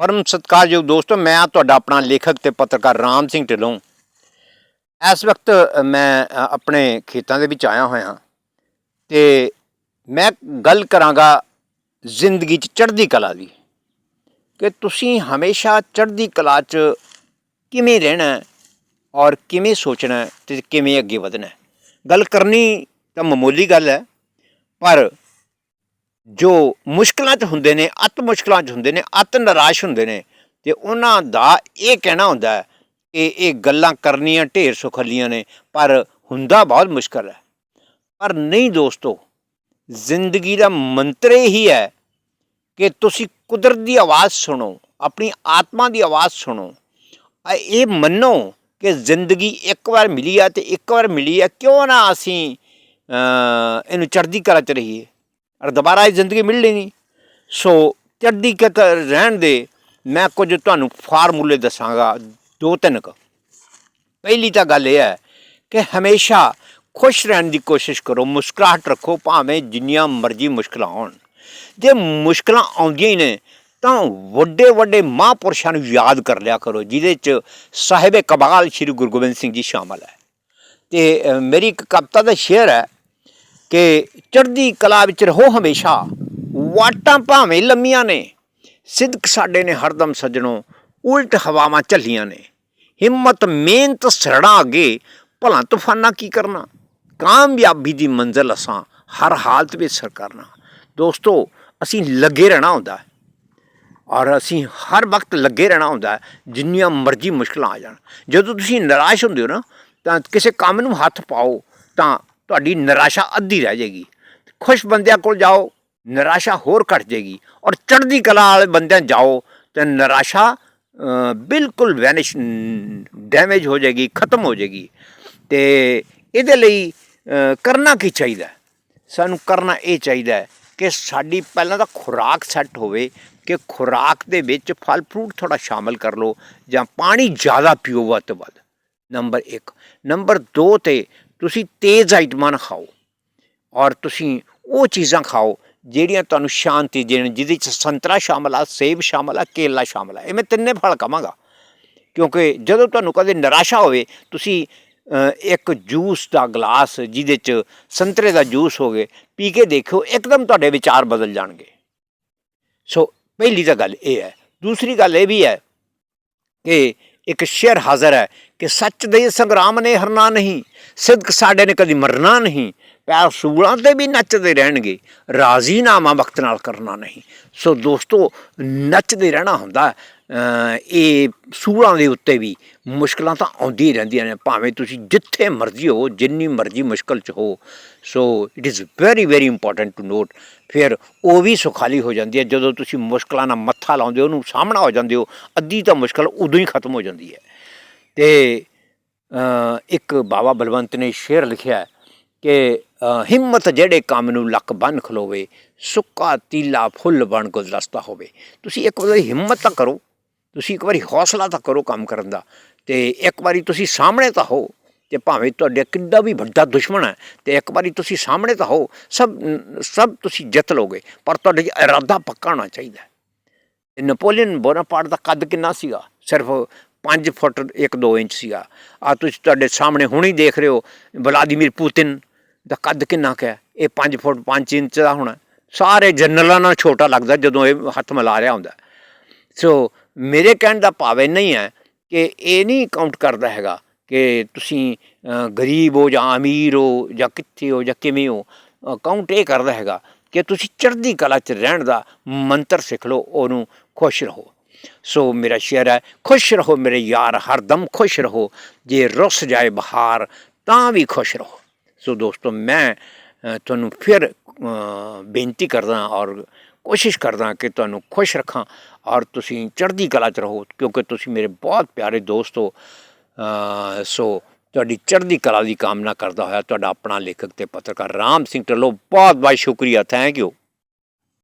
ਪਰਮ ਸਤਿਕਾਰਯੋਗ ਦੋਸਤੋ, ਮੈਂ ਹਾਂ ਤੁਹਾਡਾ ਆਪਣਾ ਲੇਖਕ ਤੇ ਪੱਤਰਕਾਰ ਰਾਮ ਸਿੰਘ ਢਿੱਲੋਂ। ਇਸ ਵਕਤ ਮੈਂ ਆਪਣੇ ਖੇਤਾਂ ਦੇ ਵਿੱਚ ਆਇਆ ਹੋਇਆ ਤੇ ਮੈਂ ਗੱਲ ਕਰਾਂਗਾ ਜ਼ਿੰਦਗੀ 'ਚ ਚੜ੍ਹਦੀ ਕਲਾ ਦੀ ਕਿ ਤੁਸੀਂ ਹਮੇਸ਼ਾ ਚੜ੍ਹਦੀ ਕਲਾ 'ਚ ਕਿਵੇਂ ਰਹਿਣਾ ਔਰ ਕਿਵੇਂ ਸੋਚਣਾ ਹੈ ਤੇ ਕਿਵੇਂ ਅੱਗੇ ਵਧਣਾ ਗੱਲ ਕਰਨੀ ਤਾਂ ਮਾਮੂਲੀ ਗੱਲ ਹੈ, ਪਰ ਜੋ ਮੁਸ਼ਕਲਾਂ 'ਚ ਹੁੰਦੇ ਨੇ, ਅਤ ਮੁਸ਼ਕਲਾਂ 'ਚ ਹੁੰਦੇ ਨੇ, ਅਤ ਨਿਰਾਸ਼ ਹੁੰਦੇ ਨੇ, ਤੇ ਉਹਨਾਂ ਦਾ ਇਹ ਕਹਿਣਾ ਹੁੰਦਾ ਕਿ ਇਹ ਗੱਲਾਂ ਕਰਨੀਆਂ ਢੇਰ ਸੁਖੱਲੀਆਂ ਨੇ, ਪਰ ਹੁੰਦਾ ਬਹੁਤ ਮੁਸ਼ਕਲ ਹੈ। ਪਰ ਨਹੀਂ ਦੋਸਤੋ, ਜ਼ਿੰਦਗੀ ਦਾ ਮੰਤਰ ਹੀ ਹੈ ਕਿ ਤੁਸੀਂ ਕੁਦਰਤ ਦੀ ਆਵਾਜ਼ ਸੁਣੋ, ਆਪਣੀ ਆਤਮਾ ਦੀ ਆਵਾਜ਼ ਸੁਣੋ। ਇਹ ਮੰਨੋ ਕਿ ਜ਼ਿੰਦਗੀ ਇੱਕ ਵਾਰ ਮਿਲੀ ਆ ਤੇ ਇੱਕ ਵਾਰ ਮਿਲੀ ਆ, ਕਿਉਂ ਨਾ ਅਸੀਂ ਇਹਨੂੰ ਚੜ੍ਹਦੀ ਕਲਾ ਚ ਰਹੀਏ। ਔਰ ਦੁਬਾਰਾ ਇਹ ਜ਼ਿੰਦਗੀ ਮਿਲਣੀ ਨਹੀਂ ਸੋ ਚੜ੍ਹਦੀ ਕਲਾ ਰਹਿਣ ਦੇ ਮੈਂ ਕੁਝ ਤੁਹਾਨੂੰ ਫਾਰਮੂਲੇ ਦੱਸਾਂਗਾ, ਦੋ ਤਿੰਨ ਕੁ। ਪਹਿਲੀ ਤਾਂ ਗੱਲ ਇਹ ਹੈ ਕਿ ਹਮੇਸ਼ਾ ਖੁਸ਼ ਰਹਿਣ ਦੀ ਕੋਸ਼ਿਸ਼ ਕਰੋ, ਮੁਸਕਰਾਹਟ ਰੱਖੋ, ਭਾਵੇਂ ਜਿੰਨੀਆਂ ਮਰਜ਼ੀ ਮੁਸ਼ਕਲਾਂ ਆਉਣ ਜੇ ਮੁਸ਼ਕਲਾਂ ਆਉਂਦੀਆਂ ਹੀ ਨੇ, ਤਾਂ ਵੱਡੇ ਵੱਡੇ ਮਹਾਂਪੁਰਸ਼ਾਂ ਨੂੰ ਯਾਦ ਕਰ ਲਿਆ ਕਰੋ, ਜਿਹਦੇ ਚ ਸਾਹਿਬ ਕਮਾਲ ਸ੍ਰੀ ਗੁਰੂ ਗੋਬਿੰਦ ਸਿੰਘ ਜੀ ਸ਼ਾਮਲ ਹੈ। ਤੇ ਮੇਰੀ ਇੱਕ ਕਵਿਤਾ ਦਾ ਸ਼ੇਅਰ ਹੈ ਕਿ ਚੜ੍ਹਦੀ ਕਲਾ ਵਿੱਚ ਰਹੋ ਹਮੇਸ਼ਾ। ਵਾਟਾਂ ਭਾਵੇਂ ਲੰਮੀਆਂ ਨੇ ਸਿਦਕ ਸਾਡੇ ਨੇ ਹਰਦਮ ਸੱਜਣੋ ਉਲਟ ਹਵਾਵਾਂ ਝੱਲੀਆਂ ਨੇ। ਹਿੰਮਤ, ਮਿਹਨਤ ਸਰਣਾ ਅੱਗੇ, ਭਲਾ ਤੂਫਾਨਾ ਕੀ ਕਰਨਾ? ਕਾਮਯਾਬੀ ਦੀ ਮੰਜ਼ਿਲ ਅਸਾਂ ਹਰ ਹਾਲਤ ਵਿੱਚ ਸਰ ਕਰਨਾ। ਦੋਸਤੋ, ਅਸੀਂ ਲੱਗੇ ਰਹਿਣਾ ਹੁੰਦਾ ਹੈ। ਔਰ ਅਸੀਂ ਹਰ ਵਕਤ ਲੱਗੇ ਰਹਿਣਾ ਹੁੰਦਾ ਹੈ, ਜਿੰਨੀਆਂ ਮਰਜ਼ੀ ਮੁਸ਼ਕਲਾਂ ਆ ਜਾਣ। ਜਦੋਂ ਤੁਸੀਂ ਨਿਰਾਸ਼ ਹੁੰਦੇ ਹੋ ਨਾ, ਤਾਂ ਕਿਸੇ ਕੰਮ ਨੂੰ ਹੱਥ ਪਾਓ, ਤਾਂ ਤੁਹਾਡੀ ਨਿਰਾਸ਼ਾ ਅੱਧੀ ਰਹਿ ਜਾਏਗੀ। ਖੁਸ਼ ਬੰਦਿਆਂ ਕੋਲ ਜਾਓ, ਨਿਰਾਸ਼ਾ ਹੋਰ ਘਟ ਜਾਏਗੀ ਔਰ ਚੜ੍ਹਦੀ ਕਲਾ ਵਾਲੇ ਬੰਦਿਆਂ ਜਾਓ ਤੇ ਨਿਰਾਸ਼ਾ ਬਿਲਕੁਲ ਵੈਨਿਸ਼ ਡੈਮੇਜ ਹੋ ਜਾਏਗੀ, ਖਤਮ ਹੋ ਜਾਏਗੀ। ਤੇ ਇਹਦੇ ਲਈ ਕਰਨਾ ਕੀ ਚਾਹੀਦਾ? ਸਾਨੂੰ ਕਰਨਾ ਇਹ ਚਾਹੀਦਾ ਕਿ ਸਾਡੀ ਪਹਿਲਾਂ ਤਾਂ ਖੁਰਾਕ ਸੈੱਟ ਹੋਵੇ, ਕਿ ਖੁਰਾਕ ਦੇ ਵਿੱਚ ਫਲ ਫਰੂਟ ਥੋੜਾ ਸ਼ਾਮਲ ਕਰ ਲਓ ਜਾਂ ਪਾਣੀ ਜ਼ਿਆਦਾ ਪੀਓ ਵੱਧ ਤੋਂ ਵੱਧ। ਨੰਬਰ 1 ਨੰਬਰ 2 ਤੇ ਤੁਸੀਂ ਤੇਜ਼ ਆਈਟਮਾਂ ਨਾ ਖਾਓ ਔਰ ਤੁਸੀਂ ਉਹ ਚੀਜ਼ਾਂ ਖਾਓ ਜਿਹੜੀਆਂ ਤੁਹਾਨੂੰ ਸ਼ਾਂਤੀ ਦੇਣ, ਜਿਹਦੇ ਚ ਸੰਤਰਾ ਸ਼ਾਮਲ ਆ, ਸੇਬ ਸ਼ਾਮਲ ਆ, ਕੇਲਾ ਸ਼ਾਮਲ ਆ। ਇਹ ਮੈਂ ਤਿੰਨੇ ਫਲ ਕਵਾਂਗਾ ਕਿਉਂਕਿ ਜਦੋਂ ਤੁਹਾਨੂੰ ਕਦੇ ਨਿਰਾਸ਼ਾ ਹੋਵੇ, ਤੁਸੀਂ ਇੱਕ ਜੂਸ ਦਾ ਗਲਾਸ ਜਿਹਦੇ ਚ ਸੰਤਰੇ ਦਾ ਜੂਸ ਹੋਵੇ, ਪੀ ਕੇ ਦੇਖੋ ਇੱਕਦਮ ਤੁਹਾਡੇ ਵਿਚਾਰ ਬਦਲ ਜਾਣਗੇ। ਸੋ ਪਹਿਲੀ ਤਾਂ ਗੱਲ ਇਹ ਹੈ। ਦੂਸਰੀ ਗੱਲ ਇਹ ਵੀ ਹੈ ਕਿ ਇੱਕ ਸ਼ੇਰ ਹਾਜ਼ਰ ਹੈ ਕਿ ਸੱਚ ਦੇ ਸੰਗਰਾਮ ਨੇ ਹਰਨਾ ਨਹੀਂ, ਸਿਦਕ ਸਾਡੇ ਨੇ ਕਦੀ ਮਰਨਾ ਨਹੀਂ, ਪੈਰ ਸੂਲਾਂ ਤੇ ਵੀ ਨੱਚਦੇ ਰਹਿਣਗੇ ਰਾਜ਼ੀਨਾਮਾ ਵਕਤ ਨਾਲ ਕਰਨਾ ਨਹੀਂ। ਸੋ ਦੋਸਤੋ, ਨੱਚਦੇ ਰਹਿਣਾ ਹੁੰਦਾ ਇਹ ਸੂਰਾਂ ਦੇ ਉੱਤੇ ਵੀ ਮੁਸ਼ਕਲਾਂ ਤਾਂ ਆਉਂਦੀਆਂ ਰਹਿੰਦੀਆਂ ਨੇ, ਭਾਵੇਂ ਤੁਸੀਂ ਜਿੱਥੇ ਮਰਜ਼ੀ ਹੋ, ਜਿੰਨੀ ਮਰਜ਼ੀ ਮੁਸ਼ਕਲ ਚ ਹੋ। So it is very very important to note ਫਿਰ ਉਹ ਵੀ ਸੁਖਾਲੀ ਹੋ ਜਾਂਦੀ ਹੈ। ਜਦੋਂ ਤੁਸੀਂ ਮੁਸ਼ਕਲਾਂ ਨਾਲ ਮੱਥਾ ਲਾਉਂਦੇ ਹੋ, ਉਹਨੂੰ ਸਾਹਮਣਾ ਹੋ ਜਾਂਦੇ ਹੋ, ਅੱਧੀ ਤਾਂ ਮੁਸ਼ਕਲ ਉਦੋਂ ਹੀ ਖਤਮ ਹੋ ਜਾਂਦੀ ਹੈ। ਤੇ ਇੱਕ ਬਾਬਾ ਬਲਵੰਤ ਨੇ ਸ਼ੇਰ ਲਿਖਿਆ ਕਿ ਹਿੰਮਤ ਜਿਹੜੇ ਕੰਮ ਨੂੰ ਲੱਕ ਬੰਨ ਖਲੋਵੇ, ਸੁੱਕਾ ਤੀਲਾ ਫੁੱਲ ਬਣ ਗੁਲਦਸਤਾ ਹੋਵੇ। ਤੁਸੀਂ ਇੱਕ ਵਾਰੀ ਹਿੰਮਤ ਤਾਂ ਕਰੋ ਤੁਸੀਂ ਇੱਕ ਵਾਰੀ ਹੌਸਲਾ ਤਾਂ ਕਰੋ ਕੰਮ ਕਰਨ ਦਾ ਤੇ ਇੱਕ ਵਾਰੀ ਤੁਸੀਂ ਸਾਹਮਣੇ ਤਾਂ ਹੋ ਤੇ ਭਾਵੇਂ ਤੁਹਾਡੇ ਕਿੰਨਾ ਵੀ ਵੱਡਾ ਦੁਸ਼ਮਣ ਹੈ ਤੇ ਇੱਕ ਵਾਰੀ ਤੁਸੀਂ ਸਾਹਮਣੇ ਤਾਂ ਹੋ, ਸਭ ਸਭ ਤੁਸੀਂ ਜਿੱਤ ਲੋਗੇ ਪਰ ਤੁਹਾਡੇ 'ਚ ਇਰਾਦਾ ਪੱਕਾ ਹੋਣਾ ਚਾਹੀਦਾ ਹੈ। ਨਪੋਲੀਅਨ ਨੈਪੋਲੀਅਨ ਬੋਨਾਪਾਰਟ ਦਾ ਕੱਦ ਕਿੰਨਾ ਸੀਗਾ? ਸਿਰਫ 5 ਫੁੱਟ 1-2 ਇੰਚ ਸੀਗਾ। ਆ ਤੁਸੀਂ ਤੁਹਾਡੇ ਸਾਹਮਣੇ ਹੁਣੀ ਦੇਖ ਰਹੇ ਹੋ, ਵਲਾਦੀਮੀਰ ਪੁਤਿਨ ਦਾ ਕੱਦ ਕਿੰਨਾ ਕੁ ਹੈ? ਇਹ 5 ਫੁੱਟ 5 ਇੰਚ ਦਾ ਹੋਣਾ। ਸਾਰੇ ਜਨਰਲਾਂ ਨਾਲ ਛੋਟਾ ਲੱਗਦਾ ਜਦੋਂ ਇਹ ਹੱਥ ਮਿਲਾ ਰਿਹਾ ਹੁੰਦਾ। ਸੋ ਮੇਰੇ ਕਹਿਣ ਦਾ ਭਾਵ ਇਹ ਨਹੀਂ ਹੈ ਕਿ ਇਹ ਨਹੀਂ ਕਾਊਂਟ ਕਰਦਾ ਹੈਗਾ ਕਿ ਤੁਸੀਂ ਗਰੀਬ ਹੋ ਜਾਂ ਅਮੀਰ ਹੋ ਜਾਂ ਕਿੱਥੇ ਹੋ ਜਾਂ ਕਿਵੇਂ ਹੋ ਕਾਊਂਟ ਇਹ ਕਰਦਾ ਹੈਗਾ ਕਿ ਤੁਸੀਂ ਚੜ੍ਹਦੀ ਕਲਾ 'ਚ ਰਹਿਣ ਦਾ ਮੰਤਰ ਸਿੱਖ ਲਓ, ਉਹਨੂੰ ਖੁਸ਼ ਰਹੋ। ਸੋ ਮੇਰਾ ਸ਼ੇਰ ਹੈ, ਖੁਸ਼ ਰਹੋ ਮੇਰੇ ਯਾਰ ਹਰਦਮ ਖੁਸ਼ ਰਹੋ। ਜੇ ਰੁੱਸ ਜਾਏ ਬਹਾਰ, ਤਾਂ ਵੀ ਖੁਸ਼ ਰਹੋ। ਸੋ ਦੋਸਤੋ, ਮੈਂ ਤੁਹਾਨੂੰ ਫਿਰ ਬੇਨਤੀ ਕਰਦਾ ਔਰ ਕੋਸ਼ਿਸ਼ ਕਰਦਾ ਕਿ ਤੁਹਾਨੂੰ ਖੁਸ਼ ਰੱਖਾਂ ਔਰ ਤੁਸੀਂ ਚੜ੍ਹਦੀ ਕਲਾ 'ਚ ਰਹੋ, ਕਿਉਂਕਿ ਤੁਸੀਂ ਮੇਰੇ ਬਹੁਤ ਪਿਆਰੇ ਦੋਸਤ ਹੋ। ਸੋ ਤੁਹਾਡੀ ਚੜ੍ਹਦੀ ਕਲਾ ਦੀ ਕਾਮਨਾ ਕਰਦਾ ਹੋਇਆ ਤੁਹਾਡਾ ਆਪਣਾ ਲੇਖਕ ਤੇ ਪੱਤਰਕਾਰ ਰਾਮ ਸਿੰਘ ਢਿੱਲੋਂ, ਬਹੁਤ ਬਹੁਤ ਸ਼ੁਕਰੀਆ ਥੈਂਕ ਯੂ